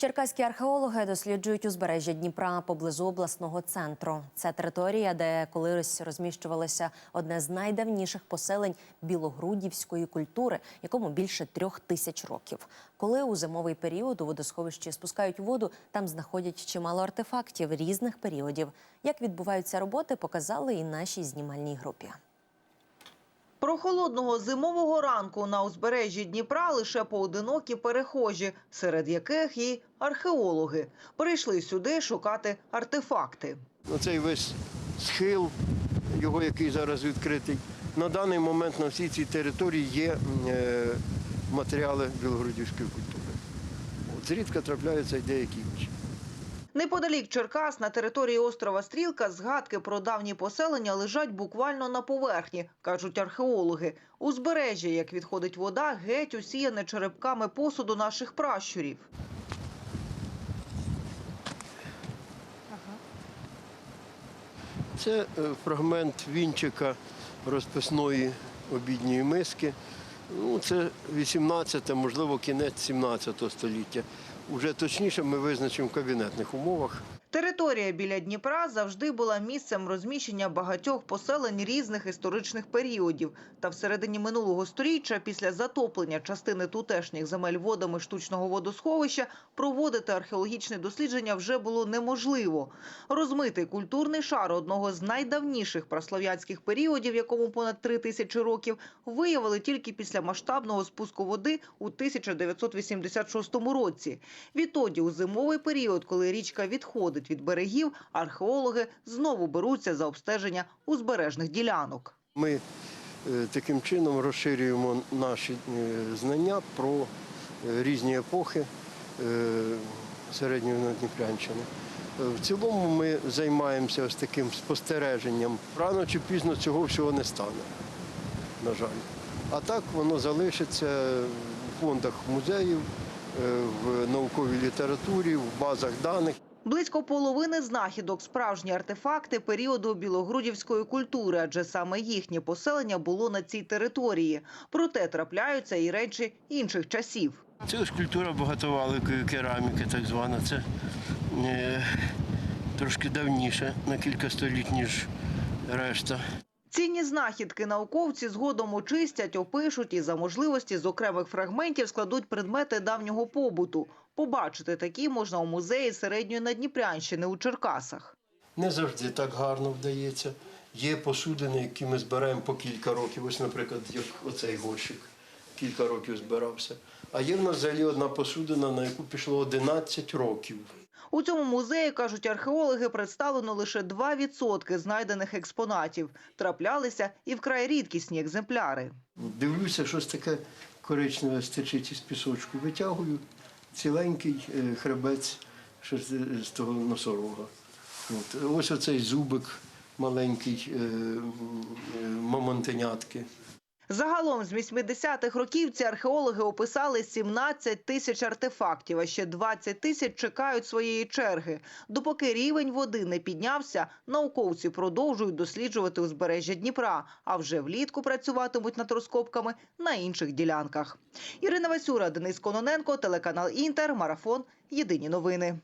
Черкаські археологи досліджують узбережжя Дніпра поблизу обласного центру. Це територія, де колись розміщувалося одне з найдавніших поселень білогрудівської культури, якому більше трьох тисяч років. Коли у зимовий період у водосховищі спускають воду, там знаходять чимало артефактів різних періодів. Як відбуваються роботи, показали і нашій знімальній групі. Прохолодного зимового ранку на узбережжі Дніпра лише поодинокі перехожі, серед яких і археологи. Прийшли сюди шукати артефакти. Оцей весь схил, його який зараз відкритий. На даний момент на всій цій території є е, матеріали білогородівської культури. От зрідка трапляються й деякі інші. Неподалік Черкас на території острова Стрілка згадки про давні поселення лежать буквально на поверхні, кажуть археологи. Узбережжя, як відходить вода, геть усіяне черепками посуду наших пращурів. Це е, фрагмент вінчика розписної обідньої миски. Ну, це 18, можливо, кінець 17 століття. Уже точніше ми визначимо в кабінетних умовах. Територія біля Дніпра завжди була місцем розміщення багатьох поселень різних історичних періодів. Та в середині минулого сторіччя, після затоплення частини тутешніх земель водами штучного водосховища, проводити археологічне дослідження вже було неможливо. Розмитий культурний шар одного з найдавніших праслов'янських періодів, якому понад три тисячі років, виявили тільки після масштабного спуску води у 1986 році. Відтоді, у зимовий період, коли річка відходить від берегів, археологи знову беруться за обстеження узбережних ділянок. Ми е, таким чином розширюємо наші е, знання про е, різні епохи середньої Надніпрянщини. В цілому ми займаємося ось таким спостереженням. Рано чи пізно цього всього не стане, на жаль. А так воно залишиться в фондах музеїв, в науковій літературі, в базах даних. Близько половини знахідок справжні артефакти періоду білогрудівської культури, адже саме їхнє поселення було на цій території. Проте трапляються і речі інших часів. Це ж культура багатоваликої кераміки, так звана. Це е, трошки давніше, на кілька століть, ніж решта. Цінні знахідки науковці згодом очистять, опишуть і за можливості з окремих фрагментів складуть предмети давнього побуту. Побачити такі можна у музеї середньої Надніпрянщини у Черкасах. Не завжди так гарно вдається. Є посудини, які ми збираємо по кілька років. Ось, наприклад, як оцей горщик кілька років збирався. А є в нас взагалі одна посудина, на яку пішло 11 років. У цьому музеї, кажуть археологи, представлено лише 2% знайдених експонатів. Траплялися і вкрай рідкісні екземпляри. Дивлюся, щось таке коричневе стичить із пісочку. Витягую ціленький е, хребець з того носорога. От. Ось оцей зубик маленький е, е, мамонтенятки. Загалом з 80-х років ці археологи описали 17 тисяч артефактів, а ще 20 тисяч чекають своєї черги. Допоки рівень води не піднявся, науковці продовжують досліджувати узбережжя Дніпра, а вже влітку працюватимуть над розкопками на інших ділянках. Ірина Васюра, Денис Кононенко, телеканал Інтер, Марафон. Єдині новини.